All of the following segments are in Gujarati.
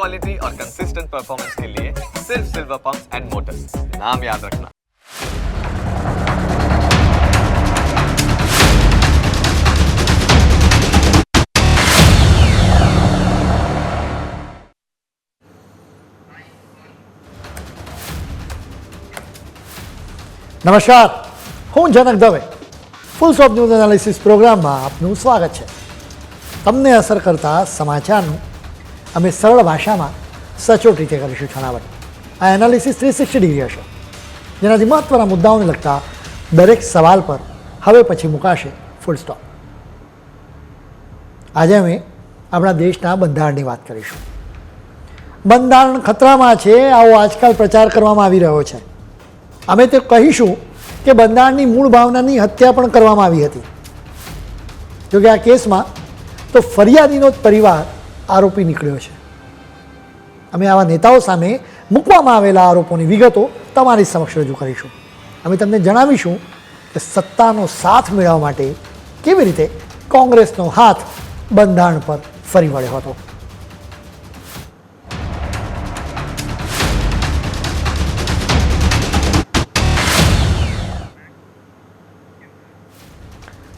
क्वालिटी और कंसिस्टेंट परफॉर्मेंस के लिए सिर्फ सिल्वर पंप्स एंड मोटर्स नाम याद रखना નમસ્કાર હું Janak Dave full stop news analysis પ્રોગ્રામમાં આપનું સ્વાગત છે તમને અસર કરતા સમાચારનું અમે સરળ ભાષામાં સચોટ રીતે કરીશું છણાવટ. આ એનાલિસિસ થ્રી સિક્સટી ડિગ્રી હશે. જેનાથી મહત્ત્વના મુદ્દાઓને લગતા દરેક સવાલ પર હવે પછી મુકાશે ફૂલ સ્ટોપ આજે અમે આપણા દેશના બંધારણની વાત કરીશું. બંધારણ ખતરામાં છે, આવો આજકાલ પ્રચાર કરવામાં આવી રહ્યો છે. અમે તે કહીશું કે બંધારણની મૂળ ભાવનાની હત્યા પણ કરવામાં આવી હતી. જોકે આ કેસમાં તો ફરિયાદીનો જ પરિવાર આરોપી નીકળ્યો છે. અમે આવા નેતાઓ સામે મૂકવામાં આવેલા આરોપોની વિગતો તમારી સમક્ષ રજૂ કરીશું. અમે તમને જણાવીશું કે સત્તાનો સાથ મેળવવા માટે કેવી રીતે કોંગ્રેસનો હાથ બંધારણ પર ફરી વળ્યો હતો.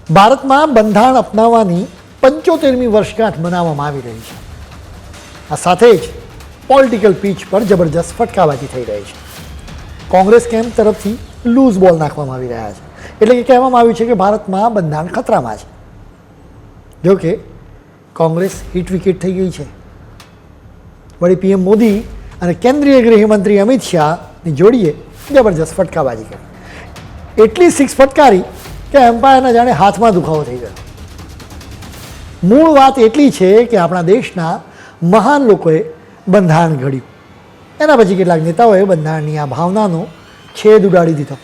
ભારતમાં બંધારણ અપનાવવાની પંચોતેરમી વર્ષગાંઠ મનાવવામાં આવી રહી છે. આ સાથે જ પોલિટિકલ પીચ પર જબરજસ્ત ફટકાબાજી થઈ રહી છે. કોંગ્રેસ કેમ્પ તરફથી લૂઝ બોલ નાખવામાં આવી રહ્યા છે? એટલે કે કહેવામાં આવ્યું છે કે ભારતમાં બંધારણ ખતરામાં છે. જોકે કોંગ્રેસ હિટ વિકેટ થઈ ગઈ છે. વળી પીએમ મોદી અને કેન્દ્રીય ગૃહમંત્રી અમિત શાહની જોડીએ જબરજસ્ત ફટકાબાજી કરી. એટલી સિક્સ ફટકારી કે એમ્પાયરના જાણે હાથમાં દુખાવો થઈ ગયો. મૂળ વાત એટલી છે કે આપણા દેશના મહાન લોકોએ બંધારણ ઘડ્યું. એના પછી કેટલાક નેતાઓએ બંધારણની આ ભાવનાનો છેદ ઉડાડી દીધો.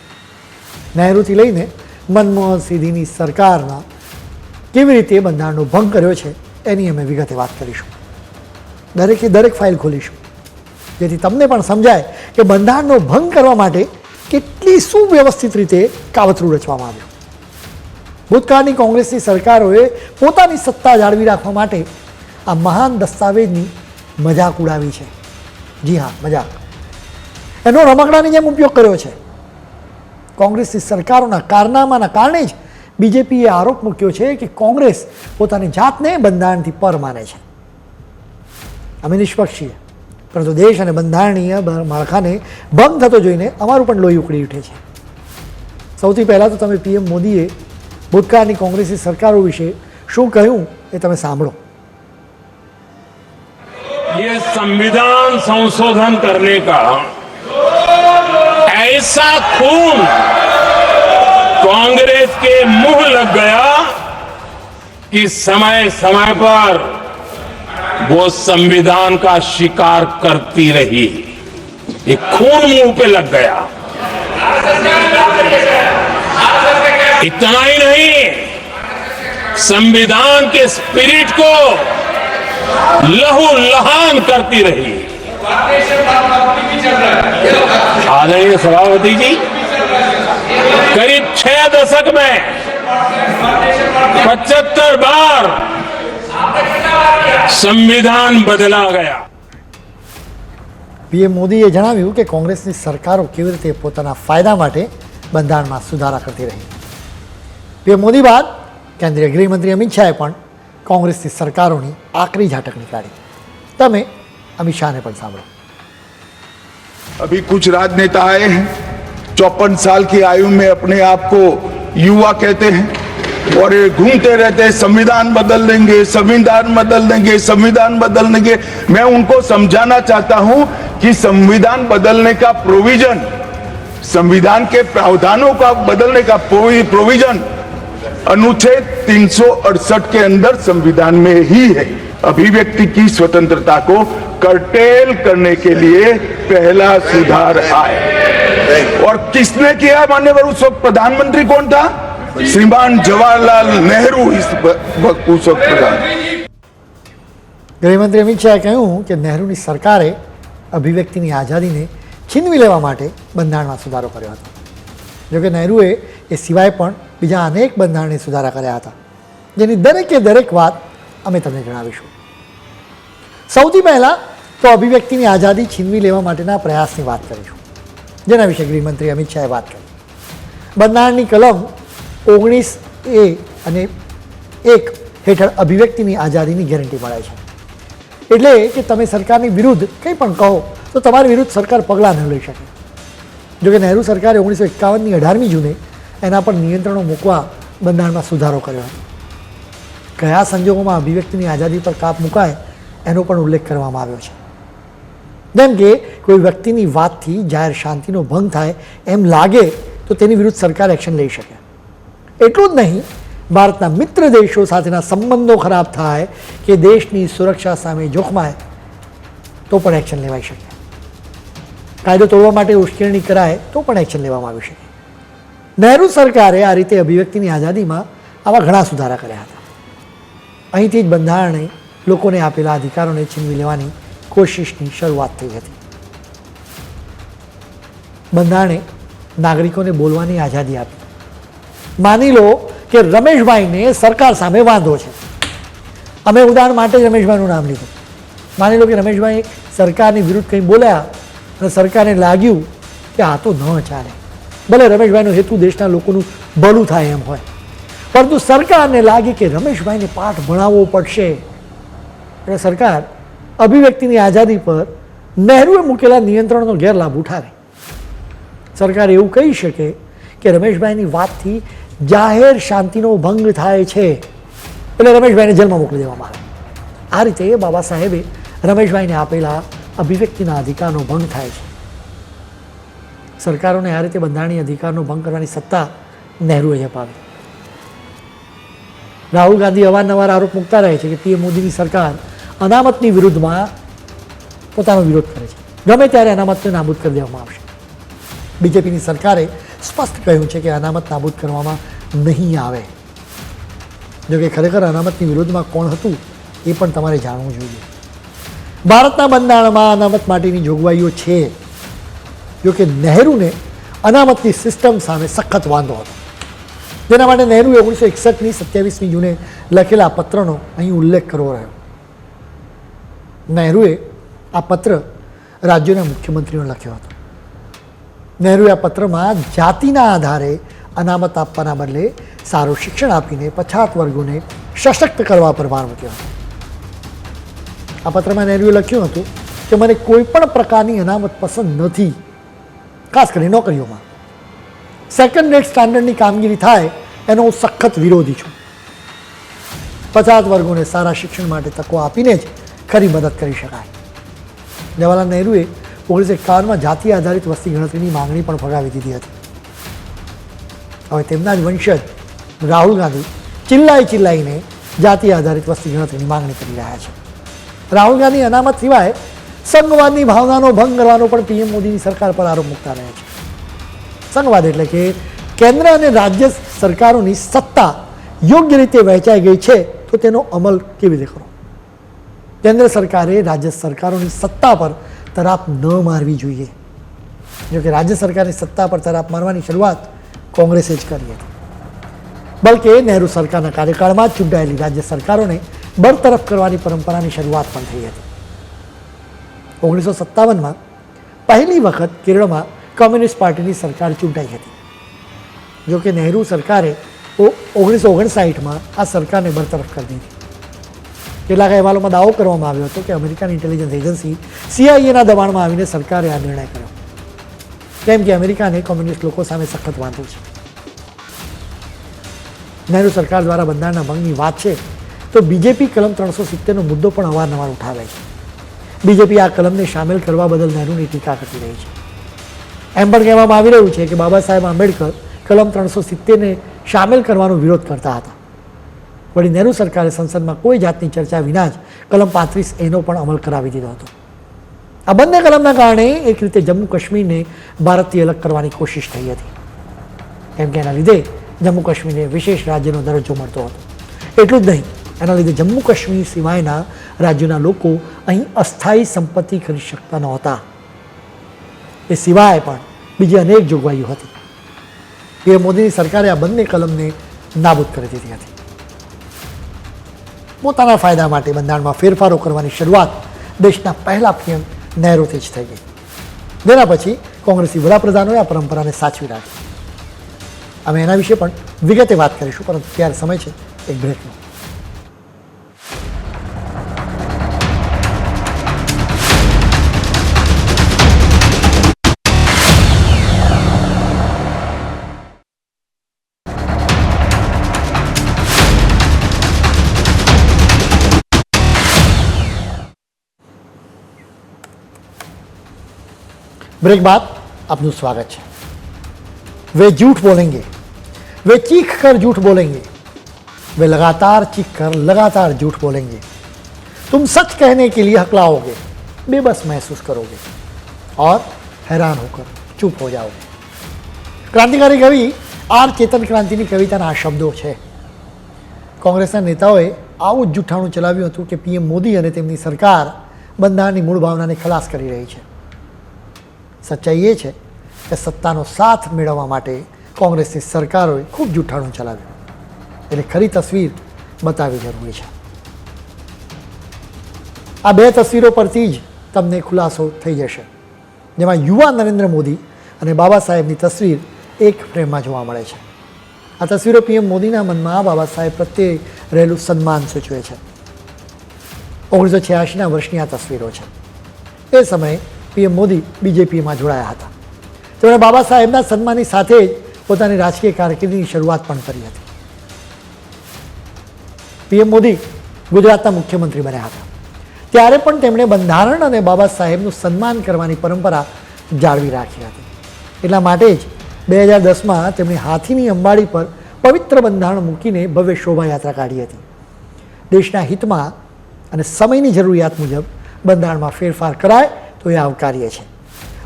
નહેરુથી લઈને મનમોહન સિંહની સરકારના કેવી રીતે બંધારણનો ભંગ કર્યો છે, એની અમે વિગતે વાત કરીશું. દરેકે દરેક ફાઇલ ખોલીશું. જેથી તમને પણ સમજાય કે બંધારણનો ભંગ કરવા માટે કેટલી સુવ્યવસ્થિત રીતે કાવતરું રચવામાં આવ્યું. ભૂતકાળની કોંગ્રેસની સરકારોએ પોતાની સત્તા જાળવી રાખવા માટે આ મહાન દસ્તાવેજની મજાક ઉડાવી છે. જી હા, મજાક. એનો રમકડાની જેમ ઉપયોગ કર્યો છે. કોંગ્રેસની સરકારોના કારનામાના કારણે જ બીજેપીએ આરોપ મૂક્યો છે કે કોંગ્રેસ પોતાની જાતને બંધારણથી પર માને છે. અમે નિષ્પક્ષ છીએ પરંતુ દેશ અને બંધારણીય માળખાને ભંગ થતો જોઈને અમારું પણ લોહી ઉકળી ઉઠે છે. સૌથી પહેલાં તો તમે પીએમ મોદીએ ભૂતકાળની કોંગ્રેસની સરકારો વિશે શું કહ્યું એ તમે સાંભળો. ये संविधान संशोधन करने का ऐसा खून कांग्रेस के मुँह लग गया कि समय समय पर वो संविधान का शिकार करती रही। ये खून मुँह पे लग गया। इतना ही नहीं, संविधान के स्पिरिट को लहू लहान करती रही आदरणीय सभापति जी करीब छह दशक में पचहत्तर बार संविधान बदला गया પીએમ મોદીએ જણાવ્યું કે કોંગ્રેસની સરકારો કેવી રીતે પોતાના ફાયદા માટે બંધારણમાં સુધારા કરતી રહી પીએમ મોદી બાદ કેન્દ્રીય ગૃહમંત્રી અમિત શાહે પણ કોંગ્રેસની સરકારોની આકરી ઝાટકણી કાઢી તમે અમિત શાહને પણ સાંભળો अभी कुछ राजनेता आए हैं चौपन साल की आयु में अपने आप को युवा कहते हैं और ये घूमते रहते हैं संविधान बदल देंगे संविधान बदल देंगे संविधान बदल देंगे मैं उनको समझाना चाहता हूं कि संविधान बदलने का प्रोविजन संविधान के प्रावधानों का बदलने का प्रोविजन अनुच्छेद 368 के अंदर संविधान में ही है अभिव्यक्ति की स्वतंत्रता को कर्टेल करने के लिए पहला सुधार आया और किसने किया मान्यवर उस वक्त प्रधानमंत्री कौन था श्रीमान जवाहरलाल नेहरू इस वक्त उस वक्त प्रधान ગૃહમંત્રી અમિત શાહે કહ્યું કે નહેરુની સરકારે અભિવ્યક્તિની આઝાદીને છીનવી લેવા માટે બંધારણમાં સુધારો કર્યો હતો જોકે નહેરુએ એ સિવાય પણ બીજા અનેક બંધારણીય સુધારા કર્યા હતા, જેની દરેકે દરેક વાત અમે તમને જણાવીશું. સૌથી પહેલાં તો અભિવ્યક્તિની આઝાદી છીનવી લેવા માટેના પ્રયાસની વાત કરીશું, જેના વિશે ગૃહમંત્રી અમિત શાહે વાત કરી. બંધારણની કલમ ઓગણીસ એ અને એક હેઠળ અભિવ્યક્તિની આઝાદીની ગેરંટી મળે છે. એટલે કે તમે સરકારની વિરુદ્ધ કંઈ પણ કહો, તો તમારી વિરુદ્ધ સરકાર પગલાં ન લઈ શકે. જોકે નહેરુ સરકારે ઓગણીસો એકાવનની અઢારમી જૂને એના પર નિયંત્રણો મૂકવા બંધારણમાં સુધારો કર્યો. કયા સંજોગોમાં અભિવ્યક્તિની આઝાદી પર કાપ મુકાય એનો પણ ઉલ્લેખ કરવામાં આવ્યો છે. જેમ કે કોઈ વ્યક્તિની વાતથી જાહેર શાંતિનો ભંગ થાય એમ લાગે તો તેની વિરુદ્ધ સરકાર એક્શન લઈ શકે. એટલું જ નહીં, ભારતના મિત્ર દેશો સાથેના સંબંધો ખરાબ થાય કે દેશની સુરક્ષા સામે જોખમાય તો પણ એક્શન લેવાઈ શકે. કાયદો તોડવા માટે ઉશ્કેરણી કરાય તો પણ એક્શન લેવામાં આવી શકે. નહેરુ સરકારે આ રીતે અભિવ્યક્તિની આઝાદીમાં આવા ઘણા સુધારા કર્યા હતા. અહીંથી જ બંધારણે લોકોને આપેલા અધિકારોને છીનવી લેવાની કોશિશની શરૂઆત થઈ હતી. બંધારણે નાગરિકોને બોલવાની આઝાદી આપી. માની લો કે રમેશભાઈને સરકાર સામે વાંધો છે. અમે ઉદાહરણ માટે જ રમેશભાઈનું નામ લીધું. માની લો કે રમેશભાઈ સરકારની વિરુદ્ધ કંઈ બોલ્યા અને સરકારને લાગ્યું કે આ તો ન ચાલે. ભલે રમેશભાઈનો હેતુ દેશના લોકોનું ભલું થાય એમ હોય. પરંતુ સરકારને લાગે કે રમેશભાઈને પાઠ ભણાવવો પડશે. એટલે સરકાર અભિવ્યક્તિની આઝાદી પર નહેરુએ મૂકેલા નિયંત્રણનો ગેરલાભ ઉઠાવે. સરકાર એવું કહી શકે કે રમેશભાઈની વાતથી જાહેર શાંતિનો ભંગ થાય છે. એટલે રમેશભાઈને જેલમાં મોકલી દેવામાં આવે. આ રીતે બાબા સાહેબે રમેશભાઈને આપેલા અભિવ્યક્તિના અધિકારનો ભંગ થાય છે. સરકારોને આ રીતે બંધારણીય અધિકારનો ભંગ કરવાની સત્તા નહેરુએ અપાવી. રાહુલ ગાંધી અવારનવાર આરોપ મૂકતા રહે છે કે પીએમ મોદીની સરકાર અનામતની વિરુદ્ધમાં પોતાનો વિરોધ કરે છે. ગમે ત્યારે અનામતને નાબૂદ કરી દેવામાં આવશે. બીજેપીની સરકારે સ્પષ્ટ કહ્યું છે કે અનામત નાબૂદ કરવામાં નહીં આવે. જોકે ખરેખર અનામતની વિરોધમાં કોણ હતું એ પણ તમારે જાણવું જોઈએ. ભારતના બંધારણમાં અનામત માટેની જોગવાઈઓ છે. જોકે નહેરુને અનામતની સિસ્ટમ સામે સખત વાંધો હતો જેના માટે નહેરુએ ઓગણીસો એકસઠની સત્યાવીસમી જૂને લખેલા પત્રનો અહીં ઉલ્લેખ કરવો રહ્યો। નહેરુએ આ પત્ર રાજ્યોના મુખ્યમંત્રીઓને લખ્યો હતો। નહેરુએ આ પત્રમાં જાતિના આધારે અનામત આપવાના બદલે સારું શિક્ષણ આપીને પછાત વર્ગોને સશક્ત કરવા પર ભાર મૂક્યો હતો। આ પત્રમાં નહેરુએ લખ્યું હતું કે મને કોઈ પણ પ્રકારની અનામત પસંદ નથી ખાસ કરીને નોકરીઓમાં. સેકન્ડ રેટ સ્ટાન્ડર્ડની કામગીરી થાય, એનો હું સખત વિરોધી છું. પચાસ વર્ગોને સારા શિક્ષણ માટે તકો આપીને જ ખરી મદદ કરી શકાય. જવાહરલાલ નહેરુએ ઓગણીસો એકાવનમાં જાતિ આધારિત વસ્તી ગણતરીની માંગણી પણ ફગાવી દીધી હતી. હવે તેમના જ વંશજ રાહુલ ગાંધી ચિલ્લાઈ ચિલ્લાઈને જાતિ આધારિત વસ્તી ગણતરીની માંગણી કરી રહ્યા છે. રાહુલ ગાંધી અનામત સિવાય સંઘવાદની ભાવનાનો ભંગ કરવાનો પણ પીએમ મોદીની સરકાર પર આરોપ મૂકતા રહ્યા છે. સંઘવાદ એટલે કે કેન્દ્ર અને રાજ્ય સરકારોની સત્તા યોગ્ય રીતે વહેંચાઈ ગઈ છે તો તેનો અમલ કેવી રીતે કરવો? કેન્દ્ર સરકારે રાજ્ય સરકારોની સત્તા પર તરાપ ન મારવી જોઈએ. જો કે રાજ્ય સરકારની સત્તા પર તરાપ મારવાની શરૂઆત કોંગ્રેસે જ કરી હતી. બલકે નહેરુ સરકારના કાર્યકાળમાં ચૂંટાયેલી રાજ્ય સરકારોને બરતરફ કરવાની પરંપરાની શરૂઆત પણ થઈ હતી. ઓગણીસો સત્તાવનમાં પહેલી વખત કેરળમાં કમ્યુનિસ્ટ પાર્ટીની સરકાર ચૂંટાઈ હતી. જોકે નહેરુ સરકારે ઓગણીસો ઓગણસાઠમાં આ સરકારને બરતરફ કરી દીધી. કેટલાક અહેવાલોમાં દાવો કરવામાં આવ્યો હતો કે અમેરિકન ઇન્ટેલિજન્સ એજન્સી સીઆઈએના દબાણમાં આવીને સરકારે આ નિર્ણય કર્યો. કેમ કે અમેરિકાને કોમ્યુનિસ્ટ લોકો સામે સખત વાંધો છે. નહેરુ સરકાર દ્વારા બંધારણના ભંગની વાત છે, તો બીજેપી કલમ ત્રણસો સિત્તેરનો મુદ્દો પણ અવારનવાર ઉઠાવે છે. બીજેપી આ કલમને સામેલ કરવા બદલ નહેરુની ટીકા કરતી રહી છે. એમ પણ કહેવામાં આવી રહ્યું છે કે બાબા સાહેબ આંબેડકર કલમ ત્રણસો સિત્તેરને સામેલ કરવાનો વિરોધ કરતા હતા. વળી નહેરુ સરકારે સંસદમાં કોઈ જાતની ચર્ચા વિના જ કલમ પાંત્રીસ એનો પણ અમલ કરાવી દીધો હતો. આ બંને કલમના કારણે એક રીતે જમ્મુ કાશ્મીરને ભારતથી અલગ કરવાની કોશિશ થઈ હતી. કેમ કે એના લીધે જમ્મુ કાશ્મીરને વિશેષ રાજ્યનો દરજ્જો મળતો હતો. એટલું જ નહીં, એના લીધે જમ્મુ કાશ્મીર સિવાયના રાજ્યોના લોકો અહીં અસ્થાયી સંપત્તિ કરી શકતા નહોતા. એ સિવાય પણ બીજી અનેક જોગવાઈઓ હતી. પીએમ મોદીની સરકારે આ બંને કલમને નાબૂદ કરી દીધી હતી. પોતાના ફાયદા માટે બંધારણમાં ફેરફારો કરવાની શરૂઆત દેશના પહેલા પીએમ નહેરુથી જ થઈ ગઈ. તેના પછી કોંગ્રેસી વડાપ્રધાનોએ આ પરંપરાને સાચવી રાખી. અમે એના વિશે પણ વિગતે વાત કરીશું, પરંતુ ત્યારે સમય છે, એક બ્રેકનો ब्रेक बाद आपનું સ્વાગત છે वे झूठ बोलेंगे, वे चीख कर झूठ बोलेंगे, वे लगातार चीख कर लगातार झूठ बोलेंगे। तुम सच कहने के लिए हकलाओगे बेबस महसूस करोगे और हैरान होकर ચૂપ હો જાઓ ક્રાંતિકારી કવિ આર ચેતન ક્રાંતિની કવિતાના આ શબ્દો છે। કોંગ્રેસના નેતાઓએ આવું જ જૂઠાણું ચલાવ્યું હતું કે પીએમ મોદી અને તેમની સરકાર બંધારણની મૂળ ભાવનાને ખલાસ કરી રહી છે। સચ્ચાઈ એ છે કે સત્તાનો સાથ મેળવવા માટે કોંગ્રેસની સરકારોએ ખૂબ જૂઠાણું ચલાવ્યું. એટલે ખરી તસવીર બતાવવી જરૂરી છે. આ બે તસવીરો પરથી જ તમને ખુલાસો થઈ જશે. જેમાં યુવા નરેન્દ્ર મોદી અને બાબા સાહેબની તસવીર એક ફ્રેમમાં જોવા મળે છે. આ તસવીરો પીએમ મોદીના મનમાં બાબા સાહેબ પ્રત્યે રહેલું સન્માન સૂચવે છે. ઓગણીસો છ્યાસીના વર્ષની આ તસવીરો છે. એ સમયે પીએમ મોદી બીજેપીમાં જોડાયા હતા. તેમણે બાબા સાહેબના સન્માનની સાથે જ પોતાની રાજકીય કારકિર્દીની શરૂઆત પણ કરી હતી. પીએમ મોદી ગુજરાતના મુખ્યમંત્રી બન્યા હતા. ત્યારે પણ તેમણે બંધારણ અને બાબા સાહેબનું સન્માન કરવાની પરંપરા જાળવી રાખી હતી. એટલા માટે જ બે હજાર દસમાં તેમણે હાથીની અંબાડી પર પવિત્ર બંધારણ મૂકીને ભવ્ય શોભાયાત્રા કાઢી હતી. દેશના હિતમાં અને સમયની જરૂરિયાત મુજબ બંધારણમાં ફેરફાર કરાય તો એ આવકાર્ય છે.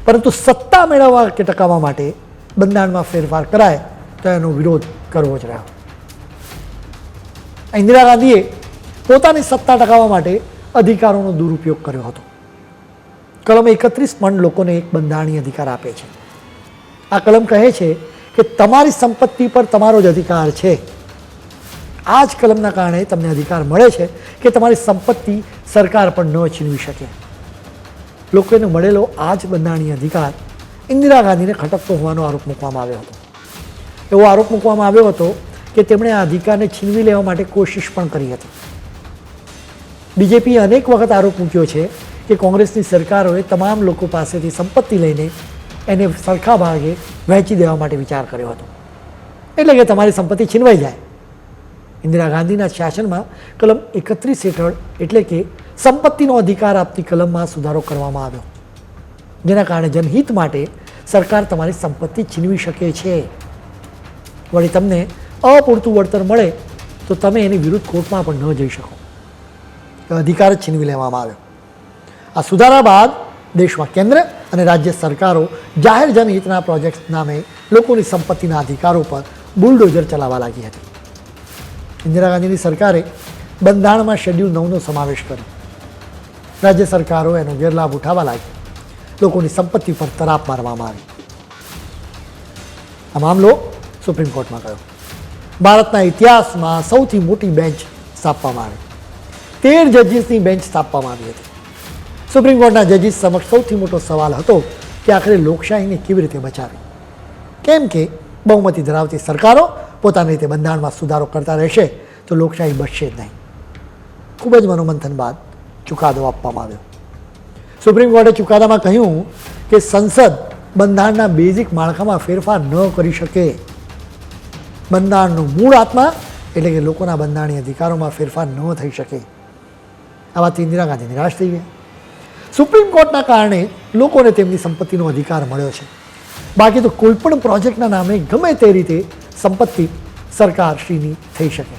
પરંતુ સત્તા મેળવવા કે ટકાવવા માટે બંધારણમાં ફેરફાર કરાય તો એનો વિરોધ કરવો જ રહ્યો. ઇન્દિરા ગાંધીએ પોતાની સત્તા ટકાવવા માટે અધિકારોનો દુરુપયોગ કર્યો હતો. કલમ એકત્રીસ પણ લોકોને એક બંધારણીય અધિકાર આપે છે. આ કલમ કહે છે કે તમારી સંપત્તિ પર તમારો જ અધિકાર છે. આ જ કલમના કારણે તમને અધિકાર મળે છે કે તમારી સંપત્તિ સરકાર પણ ન છીનવી શકે. લોકોને મળેલો આ જ બંધારણીય અધિકાર ઇન્દિરા ગાંધીને ખટકતો હોવાનો આરોપ મૂકવામાં આવ્યો હતો. એવો આરોપ મૂકવામાં આવ્યો હતો કે તેમણે આ અધિકારને છીનવી લેવા માટે કોશિશ પણ કરી હતી. બીજેપીએ અનેક વખત આરોપ મૂક્યો છે કે કોંગ્રેસની સરકારોએ તમામ લોકો પાસેથી સંપત્તિ લઈને એને સરખા ભાગે વહેંચી દેવા માટે વિચાર કર્યો હતો. એટલે કે તમારી સંપત્તિ છીનવાઈ જાય. ઇન્દિરા ગાંધીના શાસનમાં કલમ એકત્રીસ હેઠળ એટલે કે સંપત્તિનો અધિકાર આપતી કલમમાં સુધારો કરવામાં આવ્યો. જેના કારણે જનહિત માટે સરકાર તમારી સંપત્તિ છીનવી શકે છે. વળી તમને અપૂરતું વળતર મળે તો તમે એની વિરુદ્ધ કોર્ટમાં પણ ન જઈ શકો. અધિકાર જ છીનવી લેવામાં આવ્યો. આ સુધારા બાદ દેશમાં કેન્દ્ર અને રાજ્ય સરકારો જાહેર જનહિતના પ્રોજેક્ટ નામે લોકોની સંપત્તિના અધિકારો પર બુલડોઝર ચલાવવા લાગી હતી. ઇન્દિરા ગાંધીની સરકારે બંધારણમાં શેડ્યુલ નવનો સમાવેશ કર્યો. રાજ્ય સરકારો એનો ગેરલાભ ઉઠાવવા લાગી લોકોની સંપત્તિ પર તરાપ મારવામાં આવી. આ મામલો સુપ્રીમ કોર્ટમાં ગયો. ભારતના ઇતિહાસમાં સૌથી મોટી બેન્ચ સ્થાપવામાં આવી. તેર જજીસની બેન્ચ સ્થાપવામાં આવી હતી. સુપ્રીમ કોર્ટના જજીસ સમક્ષ સૌથી મોટો સવાલ હતો કે આખરે લોકશાહીને કેવી રીતે બચાવી? કેમ કે બહુમતી ધરાવતી સરકારો પોતાની રીતે બંધારણમાં સુધારો કરતા રહેશે તો લોકશાહી બચશે જ નહીં. ખૂબ જ મનોમંથન બાદ ચુકાદો આપવામાં આવ્યો. સુપ્રીમ કોર્ટે ચુકાદામાં કહ્યું કે સંસદ બંધારણના બેઝિક માળખામાં ફેરફાર ન કરી શકે. બંધારણનું મૂળ આત્મા એટલે કે લોકોના બંધારણીય અધિકારોમાં ફેરફાર ન થઈ શકે. આ વાતથી ઇન્દિરા ગાંધી નિરાશ થઈ ગયા સુપ્રીમ કોર્ટના કારણે લોકોને તેમની સંપત્તિનો અધિકાર મળ્યો છે. બાકી તો કોઈપણ પ્રોજેક્ટના નામે ગમે તે રીતે સંપત્તિ સરકારશ્રીની થઈ શકે.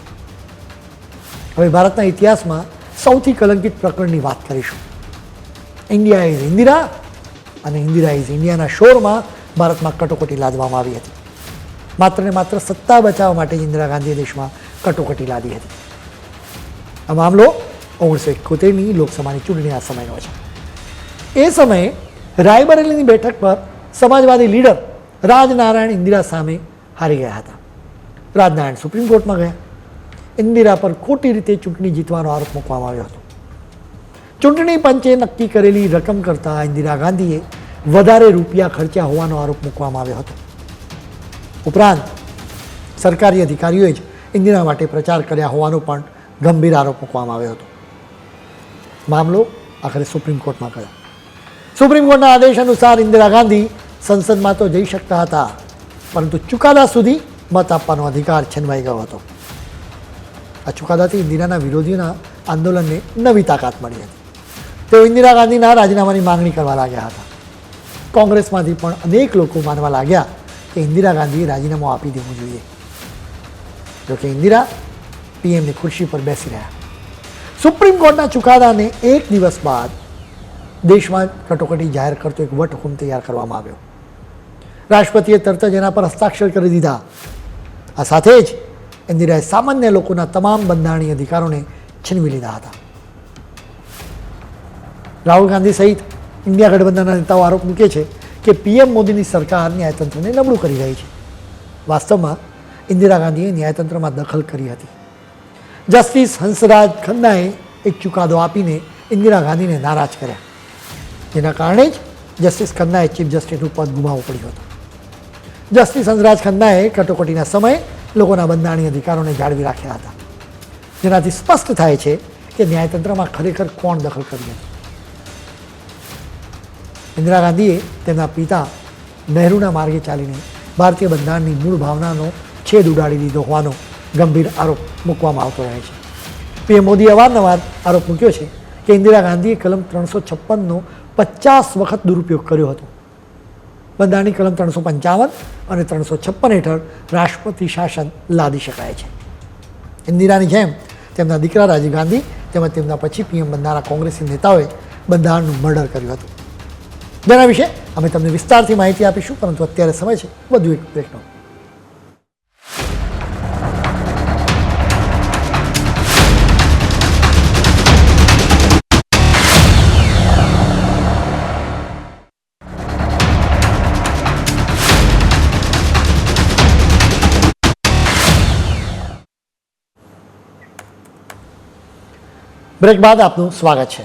હવે ભારતના ઇતિહાસમાં સૌથી કલંકિત પ્રકરણની વાત કરીશું. ઇન્ડિયા ઇઝ ઇન્દિરા અને ઇન્દિરા ઇઝ ઇન્ડિયાના શોરમાં ભારતમાં કટોકટી લાદવામાં આવી હતી. માત્ર ને માત્ર સત્તા બચાવવા માટે ઇન્દિરા ગાંધીએ દેશમાં કટોકટી લાદી હતી. આ મામલો ઓગણીસો એકોતેરની લોકસભાની ચૂંટણી આ સમયનો છે. એ સમયે રાયબરેલીની બેઠક પર સમાજવાદી લીડર રાજનારાયણ ઇન્દિરા સામે હારી ગયા હતા. રાજનારાયણ સુપ્રીમ કોર્ટમાં ગયા. ઇન્દિરા પર ખોટી રીતે ચૂંટણી જીતવાનો આરોપ મૂકવામાં આવ્યો હતો. ચૂંટણી પંચે નક્કી કરેલી રકમ કરતાં ઇન્દિરા ગાંધીએ વધારે રૂપિયા ખર્ચ્યા હોવાનો આરોપ મૂકવામાં આવ્યો હતો. ઉપરાંત, સરકારી અધિકારીઓએ જ ઇન્દિરા માટે પ્રચાર કર્યા હોવાનો પણ ગંભીર આરોપ મૂકવામાં આવ્યો હતો. મામલો આખરે સુપ્રીમ કોર્ટમાં ગયો. સુપ્રીમ કોર્ટના આદેશ અનુસાર ઇન્દિરા ગાંધી સંસદમાં તો જઈ શકતા હતા, પરંતુ ચુકાદા સુધી મત આપવાનો અધિકાર છીનવાઈ ગયો હતો. આ ચુકાદાથી ઇન્દિરાના વિરોધીઓના આંદોલનને નવી તાકાત મળી હતી. તેઓ ઇન્દિરા ગાંધીના રાજીનામાની માંગણી કરવા લાગ્યા હતા. કોંગ્રેસમાંથી પણ અનેક લોકો માનવા લાગ્યા કે ઇન્દિરા ગાંધીએ રાજીનામું આપી દેવું જોઈએ. જોકે ઇન્દિરા પીએમની ખુરશી પર બેસી રહ્યા. સુપ્રીમ કોર્ટના ચુકાદાને એક દિવસ બાદ દેશમાં કટોકટી જાહેર કરતો એક વટહુકમ તૈયાર કરવામાં આવ્યો. રાષ્ટ્રપતિએ તરત જ એના પર હસ્તાક્ષર કરી દીધા. આ સાથે જ ઇન્દિરાએ સામાન્ય લોકોના તમામ બંધારણીય અધિકારોને છીનવી લીધા હતા. રાહુલ ગાંધી સહિત ઇન્ડિયા ગઠબંધનના નેતાઓ આરોપ મૂકે છે કે પીએમ મોદીની સરકાર ન્યાયતંત્રને નબળું કરી રહી છે. વાસ્તવમાં ઇન્દિરા ગાંધીએ ન્યાયતંત્રમાં દખલ કરી હતી. જસ્ટિસ હંસરાજ ખન્નાએ એક ચુકાદો આપીને ઇન્દિરા ગાંધીને નારાજ કર્યા. જેના કારણે જ જસ્ટિસ ખન્નાએ ચીફ જસ્ટિસનું પદ ગુમાવવું પડ્યું હતું. જસ્ટિસ હંસરાજ ખન્નાએ કટોકટીના સમયે લોકોના બંધારણીય અધિકારોને જાળવી રાખ્યા હતા. જેનાથી સ્પષ્ટ થાય છે કે ન્યાયતંત્રમાં ખરેખર કોણ દખલ કરી હતી. ઇન્દિરા ગાંધીએ તેમના પિતા નહેરુના માર્ગે ચાલીને ભારતીય બંધારણની મૂળ ભાવનાનો છેદ ઉડાડી દીધો હોવાનો ગંભીર આરોપ મૂકવામાં આવતો રહે છે. પીએમ મોદીએ અવારનવાર આરોપ મૂક્યો છે કે ઇન્દિરા ગાંધીએ કલમ ત્રણસો છપ્પનનો પચાસ વખત દુરુપયોગ કર્યો હતો. બંધારણની કલમ ત્રણસો પંચાવન અને ત્રણસો છપ્પન હેઠળ રાષ્ટ્રપતિ શાસન લાદી શકાય છે. ઇન્દિરાની જેમ તેમના દીકરા રાજીવ ગાંધી તેમજ તેમના પછી પીએમ બનનારા કોંગ્રેસી નેતાઓએ બંધારણનું મર્ડર કર્યું હતું. જેના વિશે અમે તમને વિસ્તારથી માહિતી આપીશું, પરંતુ અત્યારે સમય છે. વધુ એક બ્રેકનો બ્રેક બાદ આપનું સ્વાગત છે.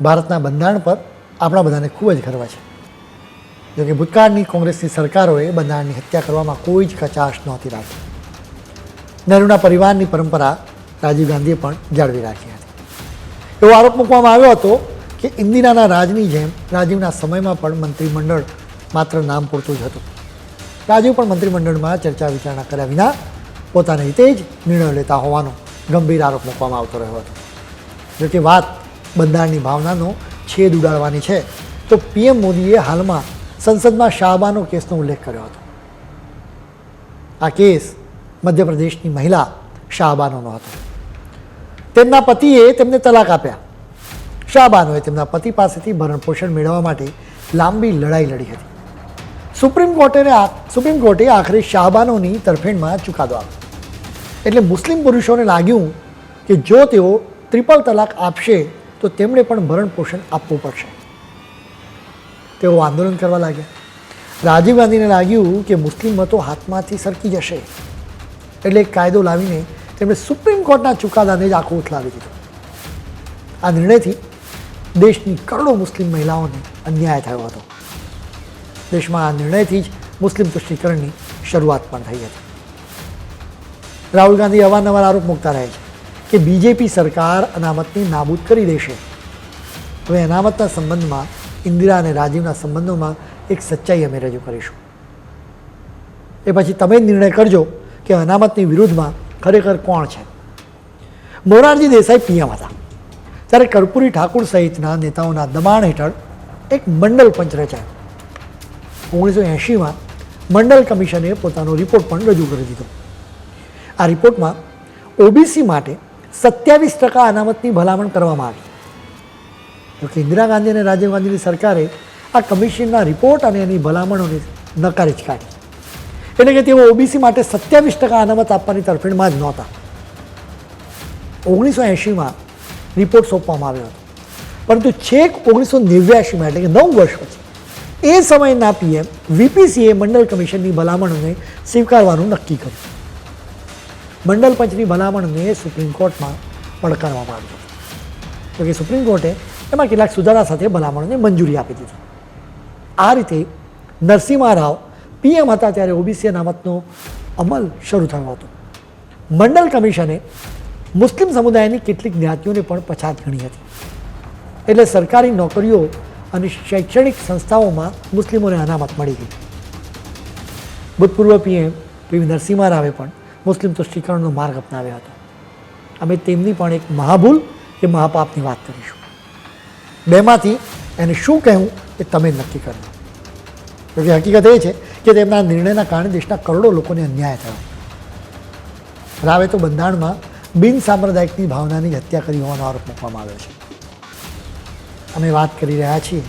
ભારતના બંધારણ પર આપણા બધાને ખૂબ જ ગર્વ છે. જોકે ભૂતકાળની કોંગ્રેસની સરકારોએ બંધારણની હત્યા કરવામાં કોઈ જ કચાશ નહોતી રાખી. નહેરુના પરિવારની પરંપરા રાજીવ ગાંધીએ પણ જાળવી રાખી હતી. એવો આરોપ મૂકવામાં આવ્યો હતો કે ઇન્દિરાના રાજની જેમ રાજીવના સમયમાં પણ મંત્રીમંડળ માત્ર નામ પૂરતું જ હતું. રાજીવ પણ મંત્રીમંડળમાં ચર્ચા વિચારણા કર્યા વિના પોતાની રીતે જ નિર્ણયો લેતા હોવાનો ગંભીર આરોપ મૂકવામાં આવતો રહ્યો હતો. જો વાત બંધારણની ભાવનાનો છેદ ઉડાડવાની છે, તો પીએમ મોદીએ હાલમાં સંસદમાં શાહબાનો કેસનો ઉલ્લેખ કર્યો હતો. આ કેસ મધ્યપ્રદેશની મહિલા શાહબાનોનો હતો. તેમના પતિએ તેમને તલાક આપ્યા. શાહબાનોએ તેમના પતિ પાસેથી ભરણપોષણ મેળવવા માટે લાંબી લડાઈ લડી હતી. સુપ્રીમ કોર્ટે સુપ્રીમ કોર્ટે આખરે શાહબાનોની તરફેણમાં ચુકાદો આપ્યો. એટલે મુસ્લિમ પુરુષોને લાગ્યું કે જો તેઓ ત્રિપલ તલાક આપશે તો તેમણે પણ ભરણ પોષણ આપવું પડશે. તેઓ આંદોલન કરવા લાગ્યા. રાજીવ ગાંધીને લાગ્યું કે મુસ્લિમ મતો હાથમાંથી સરકી જશે. એટલે એક કાયદો લાવીને તેમણે સુપ્રીમ કોર્ટના ચુકાદાને જ આખું ઉથલાવી દીધો. આ નિર્ણયથી દેશની કરોડો મુસ્લિમ મહિલાઓને અન્યાય થયો હતો. દેશમાં આ નિર્ણયથી જ મુસ્લિમ તુષ્ટિકરણની શરૂઆત પણ થઈ હતી. રાહુલ ગાંધી અવારનવાર આરોપ મૂકતા રહે છે. કે બીજેપી સરકાર અનામતને નાબૂદ કરી દેશે. હવે અનામતના સંબંધમાં ઇન્દિરા અને રાજીવના સંબંધોમાં એક સચ્ચાઈ અમે રજૂ કરીશું. એ પછી તમે નિર્ણય કરજો કે અનામતની વિરુદ્ધમાં ખરેખર કોણ છે. મોરારજી દેસાઈ પીએમ હતા. ત્યારે કર્પૂરી ઠાકુર સહિતના નેતાઓના દબાણ હેઠળ એક મંડલ પંચ રચાયો. ઓગણીસો એંશીમાં મંડળ કમિશને પોતાનો રિપોર્ટ પણ રજૂ કરી દીધો. આ રિપોર્ટમાં ઓબીસી માટે સત્યાવીસ ટકા અનામતની ભલામણ કરવામાં આવી. જોકે ઇન્દિરા ગાંધી અને રાજીવ ગાંધીની સરકારે આ કમિશનના રિપોર્ટ અને એની ભલામણોને નકારી જ કાઢી. એટલે કે તેઓ ઓબીસી માટે સત્યાવીસ ટકા અનામત આપવાની તરફેણમાં જ નહોતા. ઓગણીસો એંશીમાં રિપોર્ટ સોંપવામાં આવ્યો હતો. પરંતુ છેક ઓગણીસો નેવ્યાસીમાં એટલે કે નવ વર્ષ પછી, એ સમયના પીએમ વીપીસીએ મંડળ કમિશનની ભલામણોને સ્વીકારવાનું નક્કી કર્યું. મંડળ પંચની ભલામણને સુપ્રીમ કોર્ટમાં પડકારવામાં આવી હતી. તો કે સુપ્રીમ કોર્ટે એમાં કેટલાક સુધારા સાથે ભલામણોને મંજૂરી આપી દીધી. આ રીતે નરસિંહ રાવ પીએમ હતા ત્યારે ઓબીસી અનામતનો અમલ શરૂ થયો હતો. મંડળ કમિશને મુસ્લિમ સમુદાયની કેટલીક જ્ઞાતિઓને પણ પછાત ગણી હતી. એટલે સરકારી નોકરીઓ અને શૈક્ષણિક સંસ્થાઓમાં મુસ્લિમોને અનામત મળી ગઈ. ભૂતપૂર્વ પીએમ પીવી નરસિંહ રાવે પણ મુસ્લિમ તુષ્ટિકરણનો માર્ગ અપનાવ્યો હતો. અમે તેમની પણ એક મહાભૂલ કે મહાપાપની વાત કરીશું. બેમાંથી એને શું કહેવું એ તમે નક્કી કરો. જોકે હકીકત એ છે કે તેમના નિર્ણયના કારણે દેશના કરોડો લોકોને અન્યાય થયો. રાવે તો બંધારણમાં બિન સાંપ્રદાયિકની ભાવનાની હત્યા કરી હોવાનો આરોપ મૂકવામાં આવ્યો છે. અમે વાત કરી રહ્યા છીએ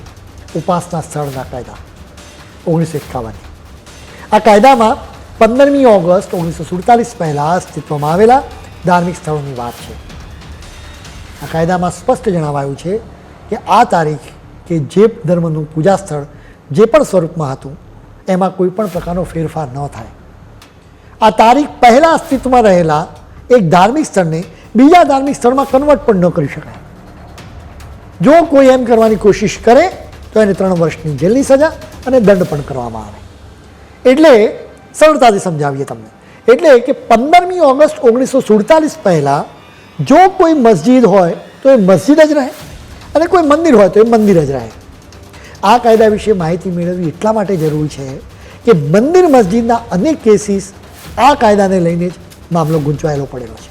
ઉપાસના સ્થળના કાયદા, ઓગણીસો એકાવન આ કાયદામાં પંદરમી ઓગસ્ટ ઓગણીસો સુડતાલીસ પહેલાં અસ્તિત્વમાં આવેલા ધાર્મિક સ્થળોની વાત છે. આ કાયદામાં સ્પષ્ટ જણાવાયું છે કે આ તારીખ કે જે ધર્મનું પૂજા સ્થળ જે પણ સ્વરૂપમાં હતું, એમાં કોઈ પણ પ્રકારનો ફેરફાર ન થાય. આ તારીખ પહેલાં અસ્તિત્વમાં રહેલા એક ધાર્મિક સ્થળને બીજા ધાર્મિક સ્થળમાં કન્વર્ટ પણ ન કરી શકાય. જો કોઈ એમ કરવાની કોશિશ કરે, તો એને ત્રણ વર્ષની જેલની સજા અને દંડ પણ કરવામાં આવે. એટલે સરળતાથી સમજાવીએ તમને. એટલે કે પંદરમી ઓગસ્ટ ઓગણીસો સુડતાલીસ પહેલાં જો કોઈ મસ્જિદ હોય તો એ મસ્જિદ જ રહે અને કોઈ મંદિર હોય તો એ મંદિર જ રહે. આ કાયદા વિશે માહિતી મેળવવી એટલા માટે જરૂરી છે કે મંદિર મસ્જિદના અનેક કેસીસ આ કાયદાને લઈને જ મામલો ગૂંચવાયેલો પડેલો છે.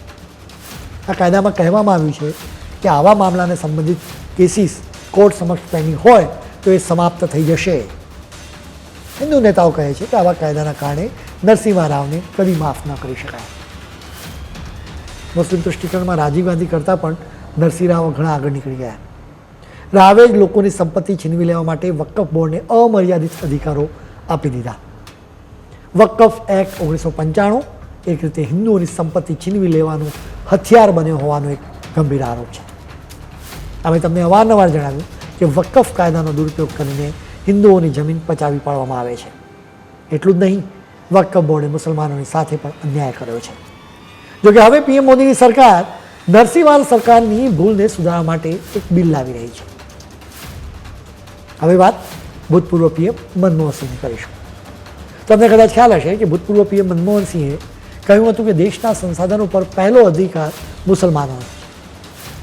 આ કાયદામાં કહેવામાં આવ્યું છે કે આવા મામલાને સંબંધિત કેસીસ કોર્ટ સમક્ષ પેન્ડિંગ હોય તો એ સમાપ્ત થઈ જશે. હિન્દુ નેતાઓ કહે છે કે આવા કાયદાના કારણે નરસિંહા રાવને કદી માફ ન કરી શકાય. મુસ્લિમ તુષ્ટિકરણમાં રાજીવ ગાંધી કરતાં પણ નરસિંહ રાવ ઘણા આગળ નીકળી ગયા. રાવે જ લોકોની સંપત્તિ છીનવી લેવા માટે વકફ બોર્ડને અમર્યાદિત અધિકારો આપી દીધા. વકફ એક્ટ ઓગણીસો પંચાણું એક રીતે હિન્દુઓની સંપત્તિ છીનવી લેવાનું હથિયાર બન્યો હોવાનો એક ગંભીર આરોપ છે. અમે તમને અવારનવાર જણાવ્યું કે વકફ કાયદાનો દુરુપયોગ કરીને હિન્દુઓની જમીન પચાવી પાડવામાં આવે છે. એટલું જ નહીં, વકફ બોર્ડે મુસલમાનોની સાથે પણ અન્યાય કર્યો છે. જોકે હવે પીએમ મોદીની સરકાર, નરસિંહવાલ સરકારની ભૂલને સુધારવા માટે એક બિલ લાવી રહી છે. હવે વાત ભૂતપૂર્વ પીએમ મનમોહનસિંહની કરીશું. તમને કદાચ ખ્યાલ હશે કે ભૂતપૂર્વ પીએમ મનમોહનસિંહે કહ્યું હતું કે દેશના સંસાધનો પર પહેલો અધિકાર મુસલમાનો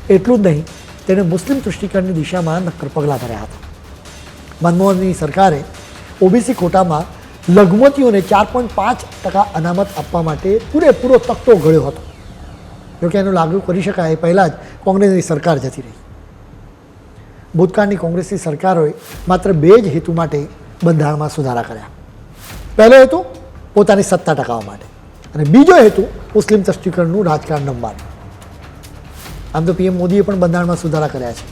એટલું જ નહીં, તેણે મુસ્લિમ તુષ્ટિકરણની દિશામાં નક્કર પગલાં ભર્યા હતા. મનમોહનની સરકારે ઓબીસી કોટામાં લઘુમતીઓને ચાર પોઈન્ટ પાંચ ટકા અનામત આપવા માટે પૂરેપૂરો તકતો ઘડ્યો હતો. જોકે એનું લાગુ કરી શકાય એ પહેલાં જ કોંગ્રેસની સરકાર જતી રહી. ભૂતકાળની કોંગ્રેસની સરકારોએ માત્ર બે જ હેતુ માટે બંધારણમાં સુધારા કર્યા. પહેલો હેતુ, પોતાની સત્તા ટકાવવા માટે. અને બીજો હેતુ, મુસ્લિમ તસ્ટીકરણનું રાજકારણ રમવાનું આમ તો પીએમ મોદીએ પણ બંધારણમાં સુધારા કર્યા છે.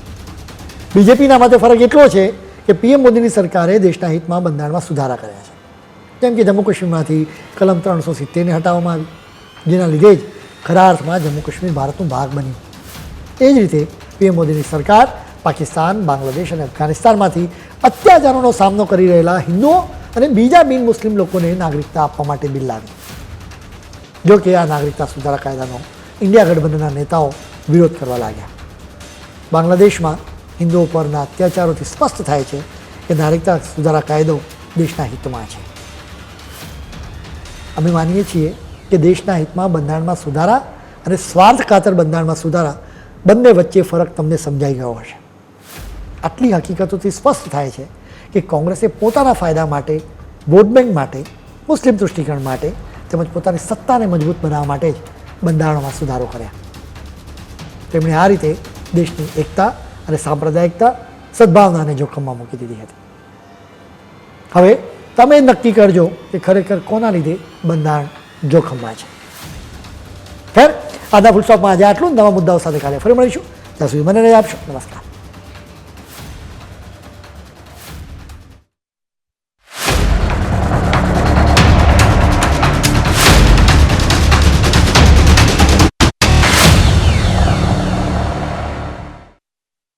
બીજેપીના માટે ફરક એટલો છે કે પીએમ મોદીની સરકારે દેશના હિતમાં બંધારણમાં સુધારા કર્યા છે. જેમ કે જમ્મુ કાશ્મીરમાંથી કલમ ત્રણસો સિત્તેરને હટાવવામાં આવી. જેના લીધે જ ખરા અર્થમાં જમ્મુ કાશ્મીર ભારતનો ભાગ બન્યું. એ જ રીતે પીએમ મોદીની સરકાર પાકિસ્તાન, બાંગ્લાદેશ અને અફઘાનિસ્તાનમાંથી અત્યાચારોનો સામનો કરી રહેલા હિન્દુઓ અને બીજા બિન મુસ્લિમ લોકોને નાગરિકતા આપવા માટે બિલ લાવી જોકે આ નાગરિકતા સુધારા કાયદાનો ઇન્ડિયા ગઠબંધનના નેતાઓ વિરોધ કરવા લાગ્યા. બાંગ્લાદેશમાં હિન્દુઓ પરના અત્યાચારોથી સ્પષ્ટ થાય છે કે નાગરિકતા સુધારા કાયદો દેશના હિતમાં છે. અમે માનીએ છીએ કે દેશના હિતમાં બંધારણમાં સુધારા અને સ્વાર્થ ખાતર બંધારણમાં સુધારા બંને વચ્ચે ફરક તમને સમજાઈ ગયો હશે. આટલી હકીકતોથી સ્પષ્ટ થાય છે કે કોંગ્રેસે પોતાના ફાયદા માટે, વોટ બેંક માટે, મુસ્લિમ તુષ્ટિકરણ માટે તેમજ પોતાની સત્તાને મજબૂત બનાવવા માટે જ બંધારણમાં સુધારો કર્યા. તેમણે આ રીતે દેશની એકતા અને સાંપ્રદાયિકતા સદભાવનાને જોખમમાં મૂકી દીધી હતી. હવે તમે નક્કી કરજો કે ખરેખર કોના લીધે બંધારણ જોખમમાં છે. ખેર, આદા ફૂલ આજે આટલું. નવા મુદ્દાઓ સાથે કાલે ફરી મળીશું. ત્યાં સુધી મને રજા આપશો. નમસ્કાર.